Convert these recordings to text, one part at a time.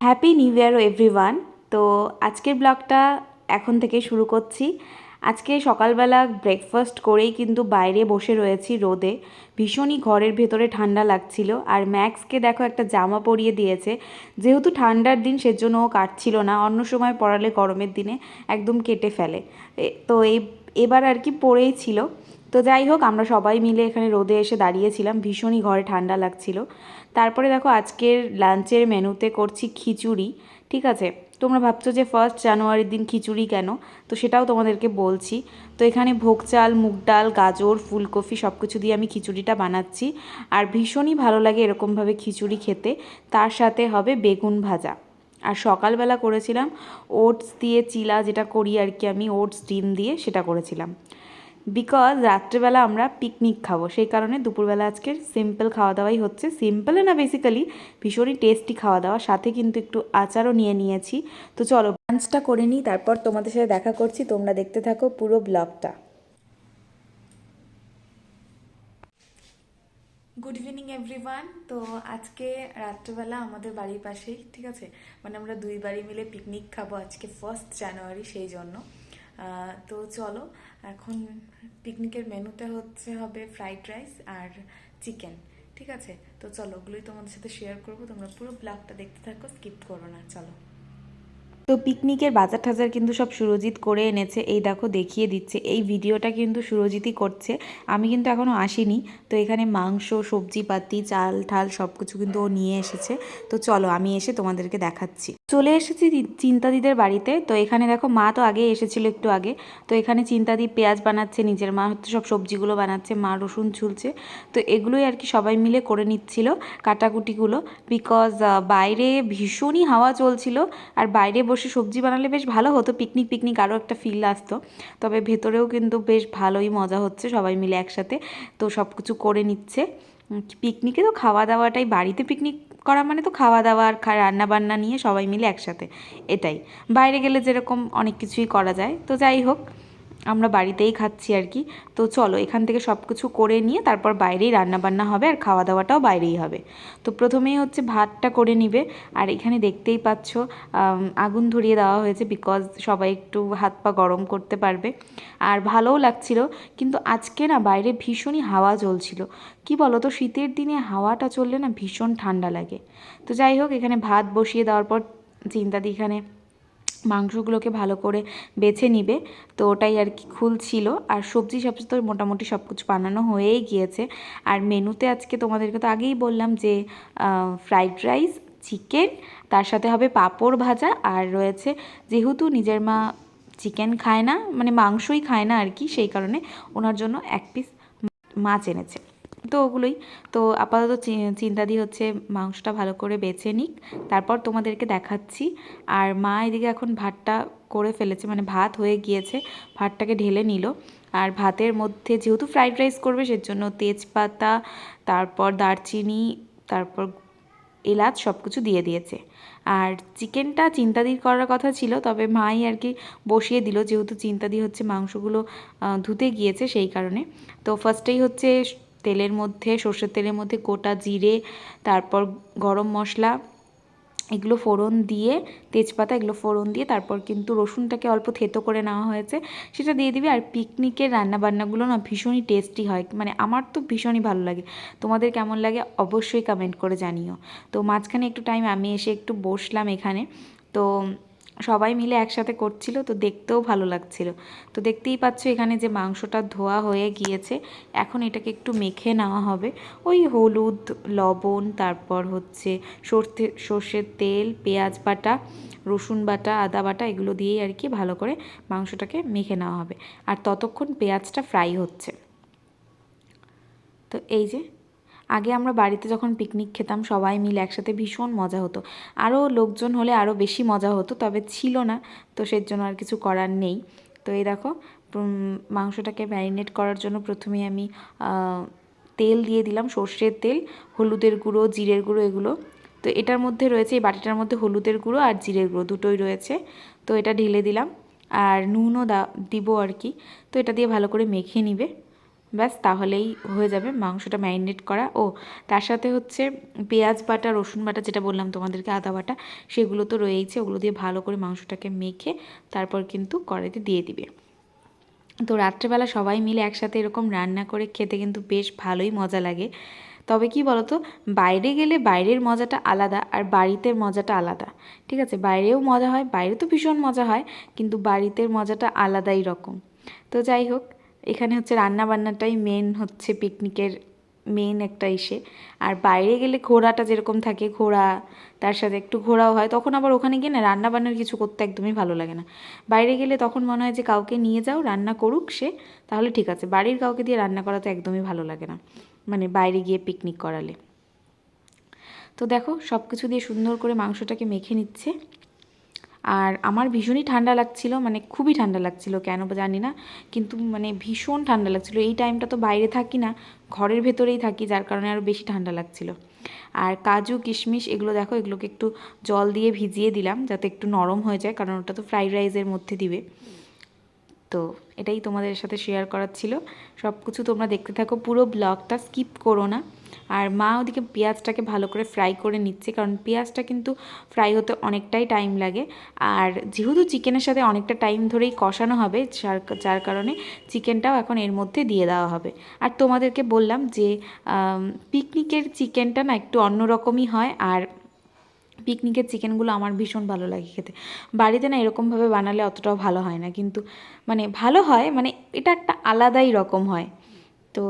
Happy new year everyone তো আজকের ব্লগটা এখন থেকে শুরু করছি। আজকে সকালবেলা ব্রেকফাস্ট করেই কিন্তু বাইরে বসে রয়েছি রোদে। ভীষণই ঘরের ভেতরে ঠান্ডা লাগছিল। আর ম্যাক্সকে দেখো একটা জামা পরিয়ে দিয়েছে। যেহেতু ঠান্ডার দিন, সেজন্য ও কাটছিল না। অন্য সময় পড়ালে গরমের দিনে একদম কেটে ফেলে। তো এই এবার আর কি পরেই ছিল। তো যাই হোক, আমরা সবাই মিলে এখানে রোদে এসে দাঁড়িয়েছিলাম। ভীষণই ঘরে ঠান্ডা লাগছিল। তারপরে দেখো, আজকের লাঞ্চের মেনুতে করছি খিচুড়ি, ঠিক আছে? তোমরা ভাবছ যে ফার্স্ট জানুয়ারির দিন খিচুড়ি কেন? তো সেটাও তোমাদেরকে বলছি। তো এখানে ভোগ চাল, মুগ ডাল, গাজর, ফুলকপি সব কিছু দিয়ে আমি খিচুড়িটা বানাচ্ছি। আর ভীষণই ভালো লাগে এরকমভাবে খিচুড়ি খেতে। তার সাথে হবে বেগুন ভাজা। আর সকালবেলা করেছিলাম, ওটস দিয়ে চিলা যেটা করি আর কি আমি, ওটস, ডিম দিয়ে সেটা করেছিলাম। বিকজ রাত্রেবেলা আমরা পিকনিক খাব। সেই কারণে দুপুরবেলা আজকের সিম্পল খাওয়া দাওয়াই হচ্ছে সিম্পলে না বেসিক্যালি ভীষণই টেস্টি খাওয়া দাওয়া সাথে কিন্তু একটু আচারও নিয়ে নিয়েছি। তো চলো লাঞ্চটা করে নিই, তারপর তোমাদের সাথে দেখা করছি। তোমরা দেখতে থাকো পুরো ব্লগটা গুড ইভিনিং এভরিওয়ান তো আজকে রাত্রেবেলা আমাদের বাড়ির পাশেই, ঠিক আছে? মানে আমরা দুই বাড়ি মিলে পিকনিক খাব আজকে ফার্স্ট জানুয়ারি সেই জন্য। তো চলো, এখন পিকনিকের মেনুতে হচ্ছে হবে ফ্রাইড রাইস আর চিকেন ঠিক আছে? তো চলো, ওগুলোই তোমাদের সাথে শেয়ার করব, তোমরা পুরো ব্লগটা দেখতে থাকো স্কিপ করো না, চলো। তো পিকনিকের বাজার টাজার কিন্তু সব সুরজিৎ করে এনেছে, এই দেখো দেখিয়ে দিচ্ছে, এই ভিডিওটা কিন্তু সুরজিৎই করছে, আমি কিন্তু এখনও আসিনি, তো এখানে মাংস, সবজিপাতি, চাল, ঠাল সব কিছু কিন্তু ও নিয়ে এসেছে, তো চলো আমি এসে তোমাদেরকে দেখাচ্ছি। চলে এসেছি চিন্তাদিদের বাড়িতে। তো এখানে দেখো মা তো আগে এসেছিল একটু আগে। তো এখানে চিন্তাদি পেঁয়াজ বানাচ্ছে, নিজের মা হচ্ছে সব সবজিগুলো বানাচ্ছে, মা রসুন ছুলছে। তো এগুলোই আর কি সবাই মিলে করে নিচ্ছিল কাটাকুটিগুলো বিকজ বাইরে ভীষণই হাওয়া চলছিল। আর বাইরে বসে সবজি বানালে বেশ ভালো হতো পিকনিক পিকনিক আরও একটা ফিল আসতো। তবে ভেতরেও কিন্তু বেশ ভালোই মজা হচ্ছে সবাই মিলে একসাথে। তো সব কিছু করে নিচ্ছে। পিকনিকে তো খাওয়া দাওয়াটাই, বাড়িতে পিকনিক করা মানে তো খাওয়া দাওয়া আর রান্না বান্না নিয়ে সবাই মিলে একসাথে, এটাই। বাইরে গেলে যেরকম অনেক কিছুই করা যায়, তো যাই হোক। আমরা বাড়িতেই খাচ্ছি আর কি। তো চলো, এখান থেকে সব কিছু করে নিয়ে তারপর বাইরেই রান্না বান্না হবে আর খাওয়া দাওয়াটাও বাইরেই হবে। তো প্রথমেই হচ্ছে ভাতটা করে নিবে। আর এখানে দেখতেই পাচ্ছ আগুন ধরিয়ে দেওয়া হয়েছে বিকজ সবাই একটু হাত পা গরম করতে পারবে। আর ভালোও লাগছিল, কিন্তু আজকে না বাইরে ভীষণই হাওয়া চলছিল কি বলো তো শীতের দিনে হাওয়াটা চললে না ভীষণ ঠান্ডা লাগে। তো যাই হোক, এখানে ভাত বসিয়ে দেওয়ার পর চিন্তাদি এখানে মাংসগুলোকে ভালো করে বেছে নিবে। তো ওটাই আর কি খুলছিল। আর সবজি সবজি তো মোটামুটি সব কিছু বানানো হয়েই গিয়েছে। আর মেনুতে আজকে তোমাদেরকে তো আগেই বললাম যে ফ্রাইড রাইস, চিকেন, তার সাথে হবে পাঁপড় ভাজা। আর রয়েছে যেহেতু নিজের মা চিকেন খায় না মানে মাংসই খায় না আর কি, সেই কারণে ওনার জন্য এক পিস মাছ এনেছে। তো ওগুলোই। তো আপাতত চিন্তাদি হচ্ছে মাংসটা ভালো করে বেছে নিক, তারপর তোমাদেরকে দেখাচ্ছি। আর মা এদিকে এখন ভাতটা করে ফেলেছে মানে ভাত হয়ে গিয়েছে, ভাতটাকে ঢেলে নিল। আর ভাতের মধ্যে যেহেতু ফ্রাইড রাইস করবে, সেজন্য তেজপাতা, তারপর দারচিনি, তারপর এলাচ সব কিছু দিয়ে দিয়েছে। আর চিকেনটা চিন্তাদির করার কথা ছিল, তবে মাই আর কি বসিয়ে দিল, যেহেতু চিন্তাদি হচ্ছে মাংসগুলো ধুতে গিয়েছে সেই কারণে। তো ফার্স্টেই হচ্ছে তেলের মধ্যে, সর্ষের তেলের মধ্যে গোটা জিরে, তারপর গরম মশলা, এগুলো ফোড়ন দিয়ে, তেজপাতা এগুলো ফোড়ন দিয়ে, তারপর কিন্তু রসুনটাকে অল্প থেতো করে নেওয়া হয়েছে। সেটা দিয়ে দিবি আর পিকনিকের রান্নাবান্নাগুলো না ভীষণই টেস্টি হয়। মানে আমার তো ভীষণই ভালো লাগে। তোমাদের কেমন লাগে অবশ্যই কমেন্ট করে জানিও। তো মাঝখানে একটু টাইম আমি এসে একটু বসলাম এখানে। তো সবাই মিলে একসাথে করছিল, তো দেখতেও ভালো লাগছিল। তো দেখতেই পাচ্ছ এখানে যে মাংসটা ধোয়া হয়ে গিয়েছে, এখন এটাকে একটু মেখে নেওয়া হবে। ওই হলুদ, লবণ, তারপর হচ্ছে সর্ষে সর্ষের তেল, পেঁয়াজ বাটা, রসুন বাটা, আদা বাটা, এগুলো দিয়েই আর কি ভালো করে মাংসটাকে মেখে নেওয়া হবে। আর ততক্ষণ পেঁয়াজটা ফ্রাই হচ্ছে। তো এই যে আগে আমরা বাড়িতে যখন পিকনিক খেতাম, সবাই মিলে একসাথে ভীষণ মজা হতো। আরও লোকজন হলে আরও বেশি মজা হতো, তবে ছিল না, তো সের জন্য আর কিছু করার নেই। তো এই দেখো মাংসটাকে ম্যারিনেট করার জন্য প্রথমে আমি তেল দিয়ে দিলাম, সর্ষের তেল, হলুদের গুঁড়ো, জিরের গুঁড়ো এগুলো। তো এটার মধ্যে রয়েছে, এই বাটিটার মধ্যে হলুদের গুঁড়ো আর জিরের গুঁড়ো দুটোই রয়েছে। তো এটা ঢেলে দিলাম, আর নুনও দা, দিব আর কি। তো এটা দিয়ে ভালো করে মেখে নিবে। ব্যাস, তাহলেই হয়ে যাবে মাংসটা ম্যারিনেট করা। ও, তার সাথে হচ্ছে পেঁয়াজ বাটা, রসুন বাটা যেটা বললাম তোমাদেরকে, আদা বাটা, সেগুলো তো রয়েইছে। ওগুলো দিয়ে ভালো করে মাংসটাকে মেখে তারপর কিন্তু কড়াইতে দিয়ে দিবে। তো রাত্রেবেলা সবাই মিলে একসাথে এরকম রান্না করে খেতে কিন্তু বেশ ভালোই মজা লাগে। তবে কি বলতো, বাইরে গেলে বাইরের মজাটা আলাদা আর বাড়িতে মজাটা আলাদা। ঠিক আছে, বাইরেও মজা হয়, বাইরে তো ভীষণ মজা হয়, কিন্তু বাড়িতে মজাটা আলাদাই রকম। তো যাই হোক এখানে হচ্ছে রান্না বান্নাটাই মেন হচ্ছে পিকনিকের মেন একটা ইসে। আর বাইরে গেলে ঘোরাটা যেরকম থাকে ঘোরা তার সাথে একটু ঘোরাও হয়, তখন আবার ওখানে গিয়ে না রান্না বান্নার কিছু করতে একদমই ভালো লাগে না। বাইরে গেলে তখন মনে হয় যে কাউকে নিয়ে যাও, রান্না করুক সে, তাহলে ঠিক আছে। বাড়ির কাউকে দিয়ে রান্না করা তো একদমই ভালো লাগে না মানে বাইরে গিয়ে পিকনিক করালে। তো দেখো সব কিছু দিয়ে সুন্দর করে মাংসটাকে মেখে নিচ্ছে। আর আমার ভীষণই ঠান্ডা লাগছিল মানে খুবই ঠান্ডা লাগছিল, কেন জানি না, কিন্তু মানে ভীষণ ঠান্ডা লাগছিল। এই টাইমটা তো বাইরে থাকি না, ঘরের ভেতরেই থাকি, যার কারণে আরও বেশি ঠান্ডা লাগছিল। আর কাজু, কিশমিশ এগুলো দেখো, এগুলোকে একটু জল দিয়ে ভিজিয়ে দিলাম, যাতে একটু নরম হয়ে যায়, কারণ ওটা তো ফ্রাইড রাইসের মধ্যে দিবে। তো এটাই তোমাদের সাথে শেয়ার করার ছিল। সব কিছু তোমরা দেখতে থাকো, পুরো ব্লগটা স্কিপ করো না। আর মা ওদিকে পেঁয়াজটাকে ভালো করে ফ্রাই করে নিচ্ছে, কারণ পেঁয়াজটা কিন্তু ফ্রাই হতে অনেকটাই টাইম লাগে। আর যেহেতু চিকেনের সাথে অনেকটা টাইম ধরেই কষানো হবে, যার যার কারণে চিকেনটাও এখন এর মধ্যে দিয়ে দেওয়া হবে। আর তোমাদেরকে বললাম যে পিকনিকের চিকেনটা না একটু অন্যরকমই হয়, আর পিকনিকের চিকেনগুলো আমার ভীষণ ভালো লাগে খেতে। বাড়িতে না এরকমভাবে বানালে অতটাও ভালো হয় না। কিন্তু মানে ভালো হয় মানে এটা একটা আলাদাই রকম হয়। তো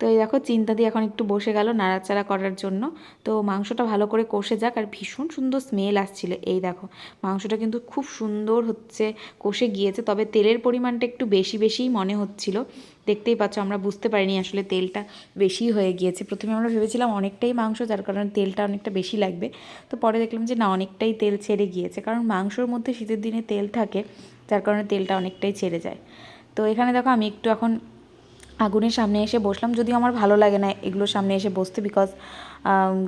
তো এই দেখো, চিন্তা দিয়ে এখন একটু বসে গেল নাড়াচাড়া করার জন্য। তো মাংসটা ভালো করে কষে যাক আর ভীষণ সুন্দর স্মেল আসছিল। এই দেখো, মাংসটা কিন্তু খুব সুন্দর হচ্ছে, কষে গিয়েছে, তবে তেলের পরিমাণটা একটু বেশি বেশিই মনে হচ্ছিল। দেখতেই পাচ্ছ, আমরা বুঝতে পারিনি আসলে তেলটা বেশি হয়ে গিয়েছে। প্রথমে আমরা ভেবেছিলাম অনেকটাই মাংস, যার কারণে তেলটা অনেকটা বেশি লাগবে। তো পরে দেখলাম যে, না, অনেকটাই তেল ছেড়ে গিয়েছে, কারণ মাংসর মধ্যে শীতের দিনে তেল থাকে, যার কারণে তেলটা অনেকটাই ছেড়ে যায়। তো এখানে দেখো, আমি একটু এখন আগুনের সামনে এসে বসলাম, যদিও আমার ভালো লাগে না এগুলোর সামনে এসে বসতে বিকজ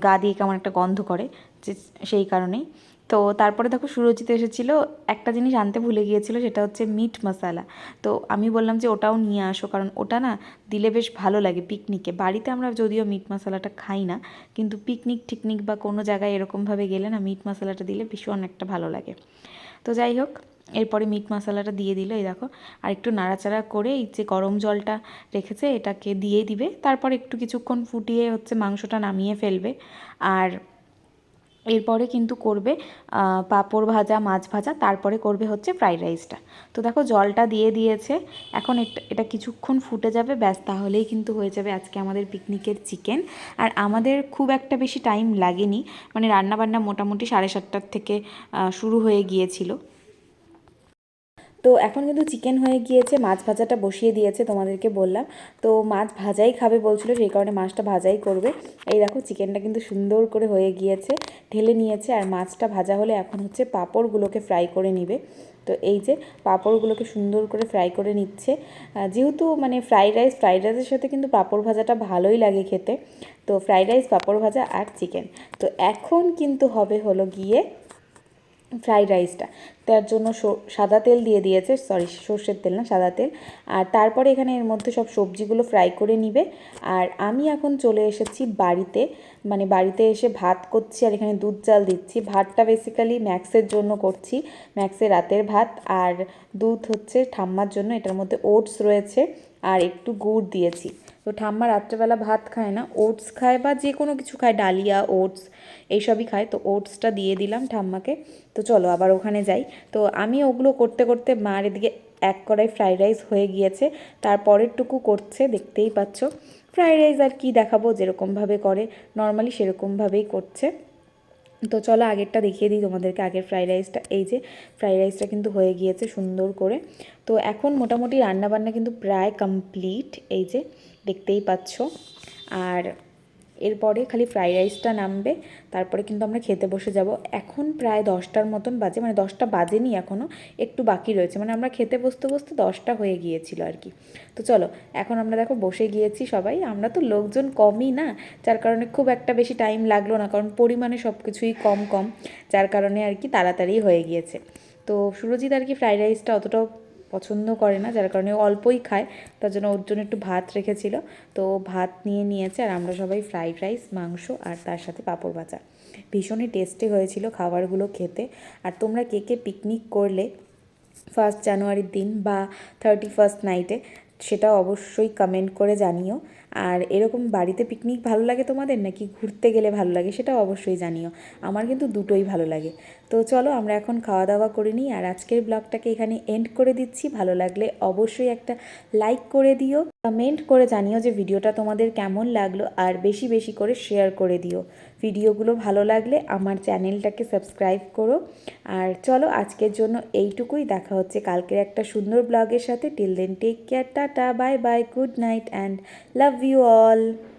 গা দিয়ে কেমন একটা গন্ধ করে, যে সেই কারণেই। তো তারপরে দেখো সুরজিৎ এসেছিল, একটা জিনিস আনতে ভুলে গিয়েছিল, সেটা হচ্ছে মিট মশালা। তো আমি বললাম যে ওটাও নিয়ে আসো, কারণ ওটা না দিলে বেশ ভালো লাগে পিকনিকে বাড়িতে আমরা যদিও মিট মশলাটা খাই না, কিন্তু পিকনিক ঠিকনিক বা কোনো জায়গায় এরকমভাবে গেলে না মিট মশলাটা দিলে ভীষণ একটা ভালো লাগে। তো যাই হোক এরপরে মিট মশলাটা দিয়ে দিল, এই দেখো। আর একটু নাড়াচাড়া করে এই যে গরম জলটা রেখেছে, এটাকে দিয়ে দিবে। তারপর একটু কিছুক্ষণ ফুটিয়ে হচ্ছে মাংসটা নামিয়ে ফেলবে। আর এরপরে কিন্তু করবে পাঁপড় ভাজা, মাছ ভাজা, তারপরে করবে হচ্ছে ফ্রাইড রাইসটা তো দেখো, জলটা দিয়ে দিয়েছে। এখন এটা কিছুক্ষণ ফুটে যাবে, ব্যাস, তাহলেই কিন্তু হয়ে যাবে আজকে আমাদের পিকনিকের চিকেন আর আমাদের খুব একটা বেশি টাইম লাগেনি। মানে রান্নাবান্না মোটামুটি সাড়ে সাতটার থেকে শুরু হয়ে গিয়েছিল। তো এখন কিন্তু চিকেন হয়ে গিয়েছে, মাছ ভাজাটা বসিয়ে দিয়েছে তোমাদেরকে বললাম। তো মাছ ভাজাই খাবে বলছিল, সেই কারণে মাছটা ভাজাই করবে। এই দেখো চিকেনটা কিন্তু সুন্দর করে হয়ে গিয়েছে, ঢেলে নিয়েছে। আর মাছটা ভাজা হলে এখন হচ্ছে পাঁপড়গুলোকে ফ্রাই করে নিবে। তো এই যে পাঁপড়গুলোকে সুন্দর করে ফ্রাই করে নিচ্ছে। যেহেতু মানে ফ্রাইড রাইস ফ্রাইড রাইসের সাথে কিন্তু পাঁপড় ভাজাটা ভালোই লাগে খেতে। তো ফ্রাইড রাইস পাঁপড় ভাজা আর চিকেন তো এখন কিন্তু হবে হলো গিয়ে ফ্রাইড রাইসটা তার জন্য সাদা তেল দিয়ে দিয়েছে সরি সর্ষের তেল না, সাদা তেল। আর তারপরে এখানে এর মধ্যে সব সবজিগুলো ফ্রাই করে নিবে। আর আমি এখন চলে এসেছি বাড়িতে। মানে বাড়িতে এসে ভাত করছি আর এখানে দুধ চাল দিচ্ছি। ভাতটা বেসিক্যালি ম্যাক্সের জন্য করছি। ম্যাক্সের রাতের ভাত। আর দুধ হচ্ছে ঠাম্মার জন্য। এটার মধ্যে ওটস রয়েছে। আর একটু গুড় দিয়েছি। তো ঠাম্মা রাত্রেবেলা ভাত খায় না, ওটস খায় বা যে কোনো কিছু খায়, ডালিয়া, ওটস, এইসবই খায়। তো ওটসটা দিয়ে দিলাম ঠাম্মাকে। তো চলো আবার ওখানে যাই। তো আমি ওগুলো করতে করতে মার এদিকে এক কড়াই ফ্রাইড রাইস হয়ে গিয়েছে। তারপরেরটুকু করছে, দেখতেই পাচ্ছ। ফ্রাইড রাইস আর কি দেখাবো, যেরকমভাবে করে। নর্মালি সেরকমভাবেই করছে। তো চলো আগেরটা দেখিয়ে দিই তোমাদেরকে, আগের ফ্রাইড রাইসটা এই যে ফ্রাইড রাইসটা কিন্তু হয়ে গিয়েছে সুন্দর করে। তো এখন মোটামুটি রান্নাবান্না কিন্তু প্রায় কমপ্লিট এই যে দেখতেই পাচ্ছ। আর এরপরে খালি ফ্রাইড রাইসটা নামবে, তারপরে কিন্তু আমরা খেতে বসে যাব। এখন প্রায় দশটার মতন বাজে মানে দশটা বাজেনি এখনও একটু বাকি রয়েছে। মানে আমরা খেতে বসতে বসতে দশটা হয়ে গিয়েছিল আর কি। তো চলো, এখন আমরা দেখো বসে গিয়েছি সবাই। আমরা তো লোকজন কমই না, যার কারণে খুব একটা বেশি টাইম লাগল না, কারণ পরিমাণে সব কিছুই কম কম, যার কারণে আর কি তাড়াতাড়ি হয়ে গিয়েছে। তো সুরজিৎ আর কি ফ্রাইড রাইসটা অতটাও পছন্দ করে না, যার কারণে অল্পই খায়। তার জন্য ওর জন্য একটু ভাত রেখেছিল। তো ভাত নিয়ে নিয়েছে আর আমরা সবাই ফ্রাইড রাইস মাংস আর তার সাথে পাঁপড় ভাজা। ভীষণই টেস্টি হয়েছিল খাবারগুলো খেতে। আর তোমরা কে কে পিকনিক করলে ফার্স্ট জানুয়ারির দিন বা থার্টি ফার্স্ট নাইটে সেটা অবশ্যই কমেন্ট করে জানিও। আর এরকম বাড়িতে পিকনিক ভালো লাগে তোমাদের নাকি ঘুরতে গেলে ভালো লাগে সেটাও অবশ্যই জানিও। আমার কিন্তু দুটোই ভালো লাগে। তো চলো আমরা এখন খাওয়া দাওয়া করে নিই আর আজকের ব্লগটাকে এখানে এন্ড করে দিচ্ছি। ভালো লাগলে অবশ্যই একটা লাইক করে দিও কমেন্ট করে জানিও যে ভিডিওটা তোমাদের কেমন লাগল আর বেশি বেশি করে শেয়ার করে দিও। ভিডিওগুলো ভালো লাগলে আমার চ্যানেলটাকে সাবস্ক্রাইব করো। আর চলো আজকের জন্য এইটুকুই, দেখা হচ্ছে কালকের একটা সুন্দর ব্লগের সাথে। Till then take care tata bye bye good night and love love you all.